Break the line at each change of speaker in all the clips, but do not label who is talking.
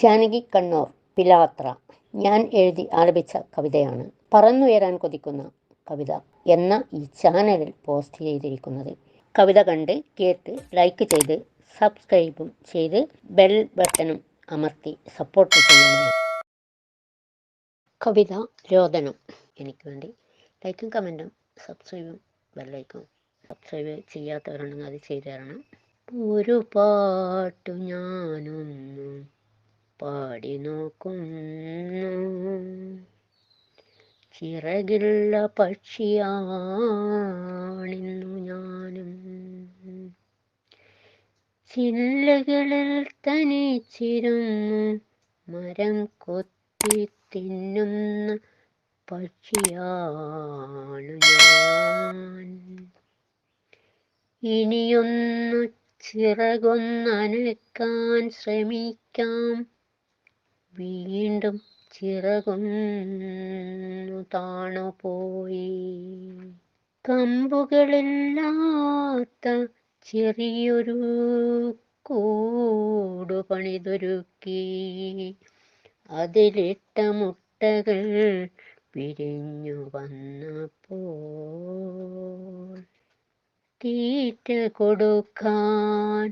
ജാനകി കണ്ണൂർ പിലാത്ര. ഞാൻ എഴുതി ആലപിച്ച കവിതയാണ്. പറന്നുയരാൻ കൊതിക്കുന്ന കവിത എന്ന ഈ ചാനലിൽ പോസ്റ്റ് ചെയ്തിരിക്കുന്നത്. കവിത കണ്ട് കേട്ട് ലൈക്ക് ചെയ്ത് സബ്സ്ക്രൈബും ചെയ്ത് ബെൽ ബട്ടണും അമർത്തി സപ്പോർട്ട് ചെയ്യണം കവിത രോദനം എനിക്ക് വേണ്ടി. ലൈക്കും കമന്റും സബ്സ്ക്രൈബും ബെല്ലൈക്കും സബ്സ്ക്രൈബ് ചെയ്യാത്തവരുണ്ടെങ്കിൽ അത് ചെയ്തു തരണം. ഒരു പാട്ടു ഞാനൊന്നു പാടി നോക്കുന്നു. ചിറകില്ല പക്ഷിയാണിന്നു ഞാനും. ചില്ലകളിൽ തനിച്ചിരുന്നു മരം കൊത്തി തിന്നുന്ന പക്ഷിയാണു ഞാൻ. ഇനിയൊന്നു ചിറകൊന്നനക്കാൻ ശ്രമിക്കാം. വീണ്ടും ചിറകൊന്നു താണുപോയി കമ്പുകളില്ലാത്ത ചെറിയൊരു കൂടു പണിതൊരുക്കി. അതിലിട്ട മുട്ടകൾ പിരിഞ്ഞു വന്നപ്പോൾ തീറ്റ കൊടുക്കാൻ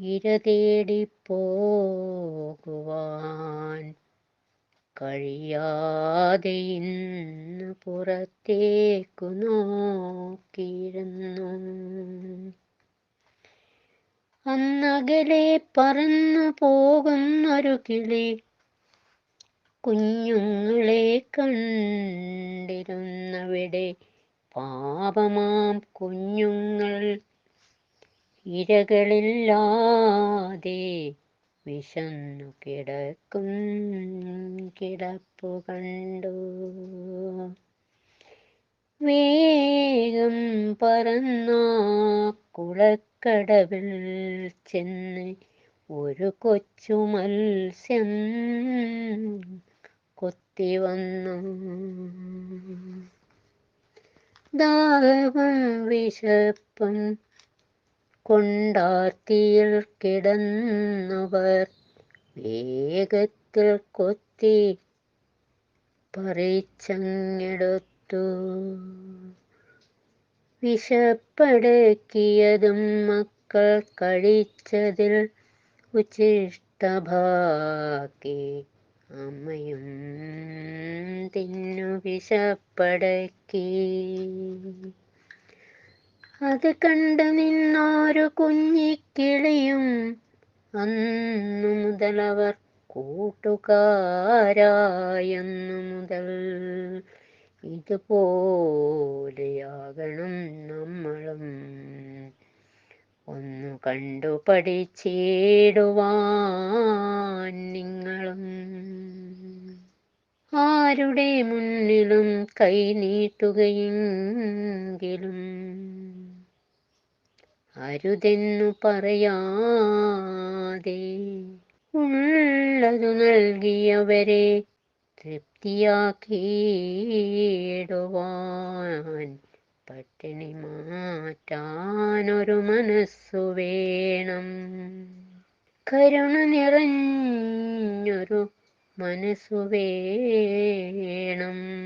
ഇര തേടിപ്പോകുവാൻ കഴിയാതെ ഇന്ന് പുറത്തേക്കു നോക്കിയിരുന്നു. അന്നകലെ പറന്നു പോകുന്നൊരു കിളി കുഞ്ഞുങ്ങളെ കണ്ടിരുന്നവിടെ പാപമാം കുഞ്ഞുങ്ങൾ ഇരകളില്ലാതെ വിശന്നു കിടക്കും കിടപ്പു കണ്ടു. വേഗം പറന്ന കുളക്കടവിൽ ചെന്ന് ഒരു കൊച്ചു മത്സ്യം കൊത്തി വന്നു. ദാഹവും വിശപ്പും കൊണ്ടാർത്തിയിൽ കിടന്നവർ വേഗത്തിൽ കൊത്തി പറിച്ചങ്ങെടുത്തു. വിശപ്പടക്കിയതും മക്കൾ കഴിച്ചതിൽ ഉച്ചിഷ്ടഭാക്കി അമ്മയും തിന്നു വിശപ്പടക്കി. അത് കണ്ടു നിന്നൊരു കുഞ്ഞിക്കിളിയും അന്നു മുതലവർ കൂട്ടുകാരായെന്നു മുതൽ. ഇതുപോലെയാകണം നമ്മളും. ഒന്നു കണ്ടു പഠിച്ചിടുവാൻ നിങ്ങളും. ആരുടെ മുന്നിലും കൈ നീട്ടുകയെങ്കിലും അരുതെന്നു പറയാതെ ഉള്ളതു നൽകിയവരെ തൃപ്തിയാക്കിയിടുവാൻ പട്ടിണി മാറ്റാനൊരു മനസ്സു വേണം. കരുണ നിറഞ്ഞൊരു മനസ്സു വേണം.